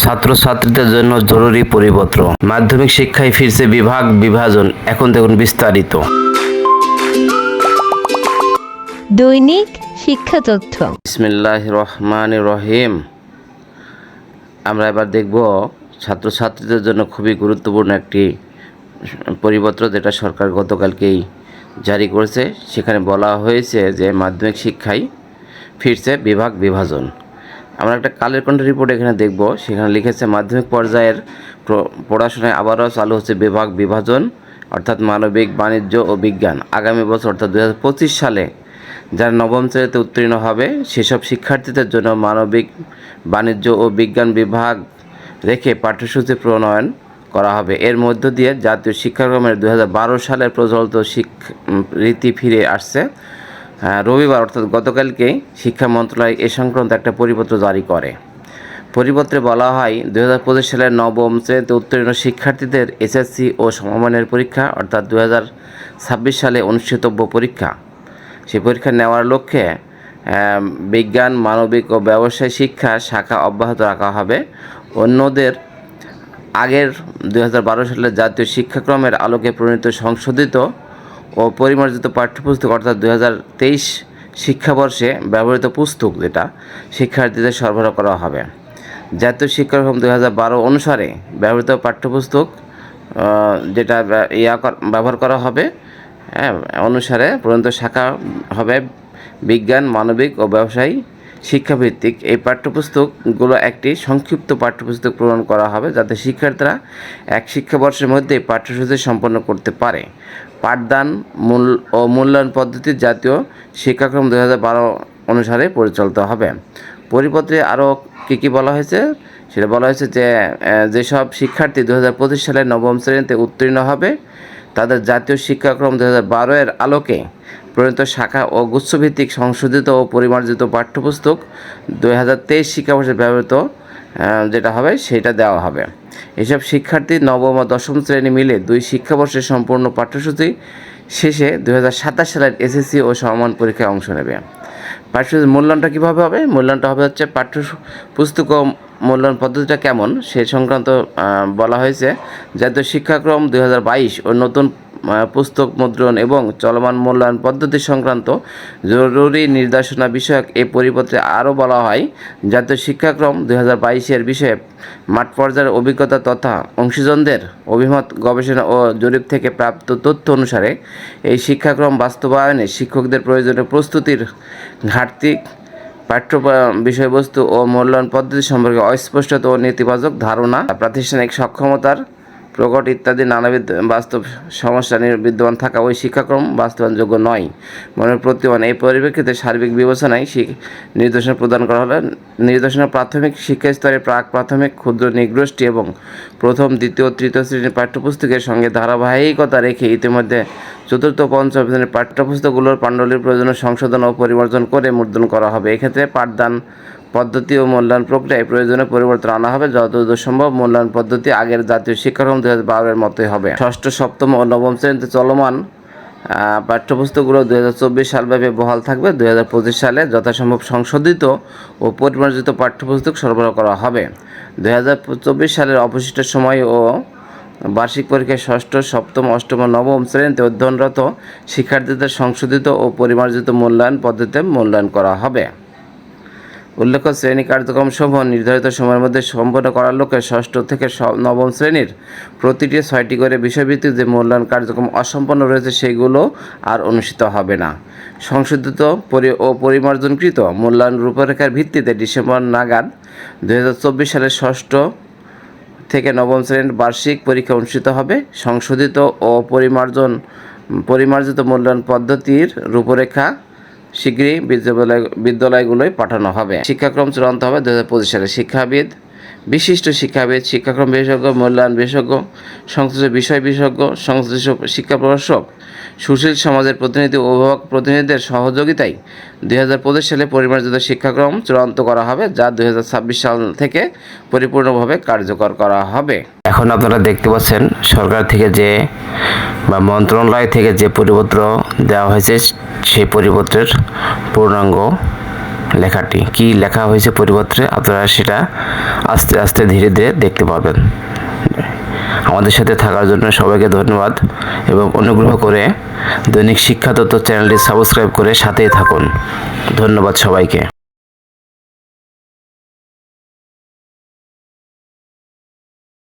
ছাত্রছাত্রীদের জন্য জরুরি পরিপত্র। মাধ্যমিক শিক্ষায় ফিরছে বিভাগ বিভাজন। এখন দেখুন বিস্তারিত। দৈনিক শিক্ষা তথ্য। বিসমিল্লাহ রহমান রহিম। আমরা এবার দেখব ছাত্রছাত্রীদের জন্য খুবই গুরুত্বপূর্ণ একটি পরিপত্র যেটা সরকার গতকালকেই জারি করেছে। সেখানে বলা হয়েছে যে মাধ্যমিক শিক্ষায় ফিরছে বিভাগ বিভাজন। আমরা একটা কালের কণ্ঠ রিপোর্ট এখানে দেখব। সেখানে লিখেছে, মাধ্যমিক পর্যায়ের পড়াশোনায় আবারও চালু হচ্ছে বিভাগ বিভাজন, অর্থাৎ মানবিক, বাণিজ্য ও বিজ্ঞান। আগামী বছর, অর্থাৎ দু হাজার পঁচিশ সালে যারা নবম শ্রেণীতে উত্তীর্ণ হবে, সেসব শিক্ষার্থীদের জন্য মানবিক, বাণিজ্য ও বিজ্ঞান বিভাগ রেখে পাঠ্যসূচি প্রণয়ন করা হবে। এর মধ্য দিয়ে জাতীয় শিক্ষাক্রমের দু সালের প্রচলিত শিক রীতি ফিরে আসছে। রবিবার, অর্থাৎ গতকালকেই শিক্ষা মন্ত্রণালয় এ সংক্রান্ত একটা পরিপত্র জারি করে। পরিপত্রে বলা হয় দু হাজার পঁচিশ সালের নবম শ্রেণীতে উত্তীর্ণ শিক্ষার্থীদের এসএসসি ও সমমানের পরীক্ষা, অর্থাৎ দু হাজার ছাব্বিশ সালে অনুষ্ঠিতব্য পরীক্ষা। সেই পরীক্ষা নেওয়ার লক্ষ্যে বিজ্ঞান, মানবিক ও ব্যবসায় শিক্ষা শাখা অব্যাহত রাখা হবে। অন্যদের আগের দু হাজার বারো সালের জাতীয় শিক্ষাক্রমের আলোকে প্রণীত সংশোধিত ও পরিমার্জিত পাঠ্যপুস্তক, অর্থাৎ দু তেইশ শিক্ষাবর্ষে ব্যবহৃত পুস্তক যেটা, শিক্ষার্থীদের সরবরাহ করা হবে। জাতীয় শিক্ষাক্রম দু হাজার বারো অনুসারে ব্যবহৃত পাঠ্যপুস্তক যেটা ইয়া ব্যবহার করা হবে হ্যাঁ অনুসারে পর্যন্ত শাখা হবে বিজ্ঞান, মানবিক ও ব্যবসায়ী শিক্ষাভিত্তিক এই পাঠ্যপুস্তকগুলো একটি সংক্ষিপ্ত পাঠ্যপুস্তক প্রদান করা হবে যাতে শিক্ষার্থীরা এক শিক্ষাবর্ষের মধ্যে পাঠ্যসূচি সম্পন্ন করতে পারে। পাঠদান মূল ও মূল্যায়ন পদ্ধতি জাতীয় শিক্ষাক্রম দু হাজার বারো অনুসারে পরিচালিত হবে। পরিপত্রে আরও কী কী বলা হয়েছে? সেটা বলা হয়েছে যে যেসব শিক্ষার্থী দু হাজার পঁচিশ সালে নবম শ্রেণীতে উত্তীর্ণ হবে, তাদের জাতীয় শিক্ষাক্রম দু হাজার বারো এর আলোকে প্রণীত শাখা ও গুচ্ছভিত্তিক সংশোধিত ও পরিমার্জিত পাঠ্যপুস্তক দুই হাজার তেইশ শিক্ষাবর্ষে ব্যবহৃত যেটা হবে সেটা দেওয়া হবে। এসব শিক্ষার্থী নবম ও দশম শ্রেণি মিলে দুই শিক্ষাবর্ষের সম্পূর্ণ পাঠ্যসূচি শেষে দুই হাজার সাতাশ সালের এসএসসি ও সমান পরীক্ষায় অংশ নেবে। পাঠ্যসূচির মূল্যায়নটা কীভাবে হবে? মূল্যায়নটা হবে হচ্ছে পাঠ্য পুস্তক মূল্যায়ন পদ্ধতিটা কেমন? সে সংক্রান্ত বলা হয়েছে। জাতীয় শিক্ষাক্রম দুই হাজার বাইশ ও নতুন পুস্তক মুদ্রণ এবং চলমান মূল্যায়ন পদ্ধতি সংক্রান্ত জরুরি নির্দেশনা বিষয়ক এই পরিপত্রে আরও বলা হয়, জাতীয় শিক্ষাক্রম দুই হাজার বাইশের বিষয়ে মাঠ পর্যায়ের অভিজ্ঞতা তথা অংশীজনদের অভিমত, গবেষণা ও জরিপ থেকে প্রাপ্ত তথ্য অনুসারে এই শিক্ষাক্রম বাস্তবায়নে শিক্ষকদের প্রয়োজনীয় প্রস্তুতির ঘাটতি পাঠ্য বিষয়বস্তু ও মূল্যায়ন পদ্ধতি সম্পর্কে অস্পষ্টতা ও নেতিবাচক ধারণা, প্রাতিষ্ঠানিক সক্ষমতার প্রকট ইত্যাদি নানাবিধ বাস্তব সমস্যা বিদ্যমান থাকা ওই শিক্ষাক্রম বাস্তবায়নযোগ্য নয়। মনের প্রতিমান এই পরিপ্রেক্ষিতে সার্বিক বিবেচনায় নির্দেশনা প্রদান করা হলে নির্দেশনা প্রাথমিক শিক্ষা স্তরে প্রাক প্রাথমিক, ক্ষুদ্র নিগোষ্ঠী এবং প্রথম, দ্বিতীয়, তৃতীয় শ্রেণির পাঠ্যপুস্তকের সঙ্গে ধারাবাহিকতা রেখে ইতিমধ্যে চতুর্থ, পঞ্চম শ্রেণির পাঠ্যপুস্তকগুলোর পাণ্ডুলির প্রয়োজনীয় সংশোধন ও পরিবর্তন করে মুদ্রণ করা হবে। এক্ষেত্রে পাঠদান পদ্ধতি ও মূল্যায়ন প্রক্রিয়ায় প্রয়োজনে পরিবর্তন আনা হবে, যতদূর সম্ভব মূল্যায়ন পদ্ধতি আগের জাতীয় শিক্ষাক্রম দু হাজার বারোর মতোই হবে। ষষ্ঠ, সপ্তম ও নবম শ্রেণীতে চলমান পাঠ্যপুস্তকগুলো দু হাজার চব্বিশ সালব্যাপী বহাল থাকবে। দু হাজার পঁচিশ সালে যথাসম্ভব সংশোধিত ও পরিমার্জিত পাঠ্যপুস্তক সরবরাহ করা হবে। দু হাজার চব্বিশ সালের অবশিষ্ট সময় ও বার্ষিক পরীক্ষায় ষষ্ঠ, সপ্তম, অষ্টম নবম শ্রেণীতে অধ্যয়নরত শিক্ষার্থীদের সংশোধিত ও পরিমার্জিত মূল্যায়ন পদ্ধতিতে মূল্যায়ন করা হবে। উল্লেখ্য, শ্রেণি কার্যক্রম সমূহ নির্ধারিত সময়ের মধ্যে সম্পন্ন করার লক্ষ্যে ষষ্ঠ থেকে নবম শ্রেণির প্রতিটি ছয়টি করে বিষয়ভিত্তিক যে মূল্যায়ন কার্যক্রম অসম্পন্ন রয়েছে, সেগুলো আর অনুষ্ঠিত হবে না। সংশোধিত পরি ও পরিমার্জনকৃত মূল্যায়ন রূপরেখার ভিত্তিতে ডিসেম্বর নাগাদ দু হাজার চব্বিশ সালের ষষ্ঠ থেকে নবম শ্রেণির বার্ষিক পরীক্ষা অনুষ্ঠিত হবে। সংশোধিত ও পরিমার্জন, পরিমার্জিত মূল্যায়ন পদ্ধতির রূপরেখা শীঘ্রই বিদ্যালয় বিদ্যালয়গুলোয় পাঠানো হবে। শিক্ষাক্রম চূড়ান্ত হবে দু হাজার পঁচিশ সালে শিক্ষাবিদ, বিশিষ্ট শিক্ষাবিদ, শিক্ষাক্রম বিশেষজ্ঞ, মূল্যায়ন বিশেষজ্ঞ, সংশ্লিষ্ট বিষয় বিশেষজ্ঞ, সংশ্লিষ্ট শিক্ষা প্রশাসক সুশীল সমাজের প্রতিনিধি অভিভাবক প্রতিনিধিদের সহযোগিতায় দুই হাজার পঁচিশ সালে পরিমার্জিত শিক্ষাক্রম চূড়ান্ত করা হবে, যা দুই হাজার ছাব্বিশ সাল থেকে পরিপূর্ণভাবে কার্যকর করা হবে। এখন আপনারা দেখতে পাচ্ছেন, সরকার থেকে যে বা মন্ত্রণালয় থেকে যে পরিপত্র দেওয়া হয়েছে, সেই পরিপত্রের পূর্ণাঙ্গ লেখাটি। কি লেখা হয়েছে পরিপত্রে, আপনারা সেটা আস্তে আস্তে ধীরে ধীরে দেখতে পাবেন আমাদের সাথে থাকার জন্য সবাইকে ধন্যবাদ এবং অনুগ্রহ করে দৈনিক শিক্ষা তত্ত্ব চ্যানেলটি সাবস্ক্রাইব করে সাথেই থাকুন। ধন্যবাদ সবাইকে।